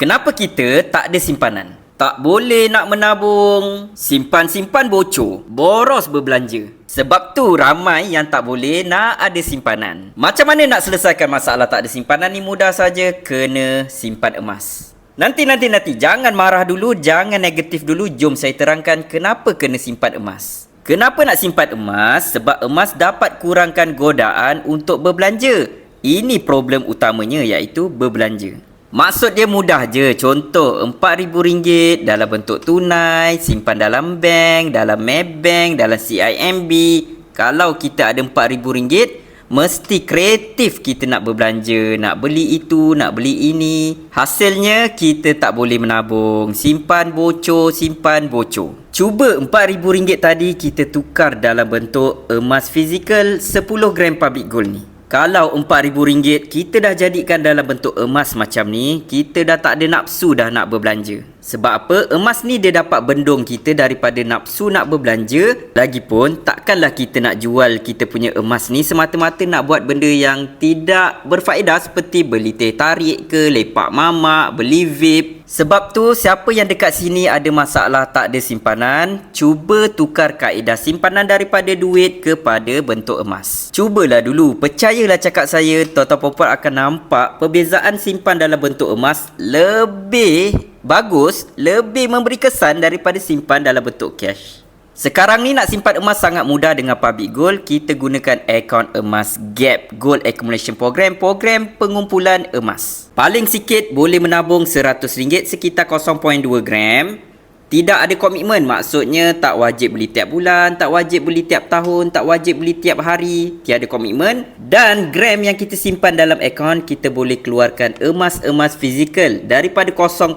Kenapa kita tak ada simpanan? Tak boleh nak menabung, simpan-simpan bocor, boros berbelanja. Sebab tu ramai yang tak boleh nak ada simpanan. Macam mana nak selesaikan masalah tak ada simpanan ni mudah saja, kena simpan emas. Nanti nanti nanti jangan marah dulu, jangan negatif dulu. Jom saya terangkan kenapa kena simpan emas. Kenapa nak simpan emas? Sebab emas dapat kurangkan godaan untuk berbelanja. Ini problem utamanya iaitu berbelanja. Maksud dia mudah je. Contoh, RM4,000 dalam bentuk tunai, simpan dalam bank, dalam Maybank, dalam CIMB. Kalau kita ada RM4,000, mesti kreatif kita nak berbelanja, nak beli itu, nak beli ini. Hasilnya, kita tak boleh menabung. Simpan bocor, simpan bocor. Cuba RM4,000 tadi kita tukar dalam bentuk emas fizikal 10 gram public gold ni. Kalau RM4,000 kita dah jadikan dalam bentuk emas macam ni, kita dah tak ada nafsu dah nak berbelanja. Sebab apa? Emas ni dia dapat bendung kita daripada nafsu nak berbelanja. Lagipun, takkanlah kita nak jual kita punya emas ni semata-mata nak buat benda yang tidak berfaedah seperti beli teh tarik ke, lepak mamak, beli vape. Sebab tu, siapa yang dekat sini ada masalah tak ada simpanan, cuba tukar kaedah simpanan daripada duit kepada bentuk emas. Cubalah dulu, percayalah cakap saya, Tuan-tuan Popot akan nampak perbezaan simpan dalam bentuk emas lebih bagus, lebih memberi kesan daripada simpan dalam bentuk cash. Sekarang ni nak simpan emas sangat mudah dengan Public Gold. Kita gunakan akaun emas Gap Gold Accumulation Program, program pengumpulan emas. Paling sikit boleh menabung RM100 sekitar 0.2 gram. Tidak ada komitmen. Maksudnya tak wajib beli tiap bulan, tak wajib beli tiap tahun, tak wajib beli tiap hari, tiada komitmen. Dan gram yang kita simpan dalam akaun kita boleh keluarkan emas-emas fizikal. Daripada 0.5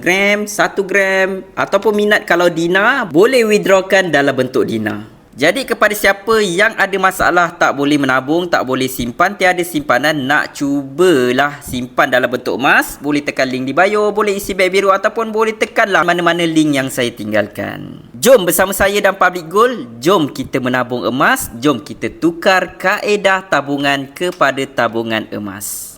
gram, 1 gram ataupun minat kalau dina boleh withdrawkan dalam bentuk dina. Jadi kepada siapa yang ada masalah tak boleh menabung, tak boleh simpan, tiada simpanan, nak cubalah simpan dalam bentuk emas, boleh tekan link di bio, boleh isi beg biru ataupun boleh tekanlah mana-mana link yang saya tinggalkan. Jom bersama saya dan Public Gold, jom kita menabung emas, jom kita tukar kaedah tabungan kepada tabungan emas.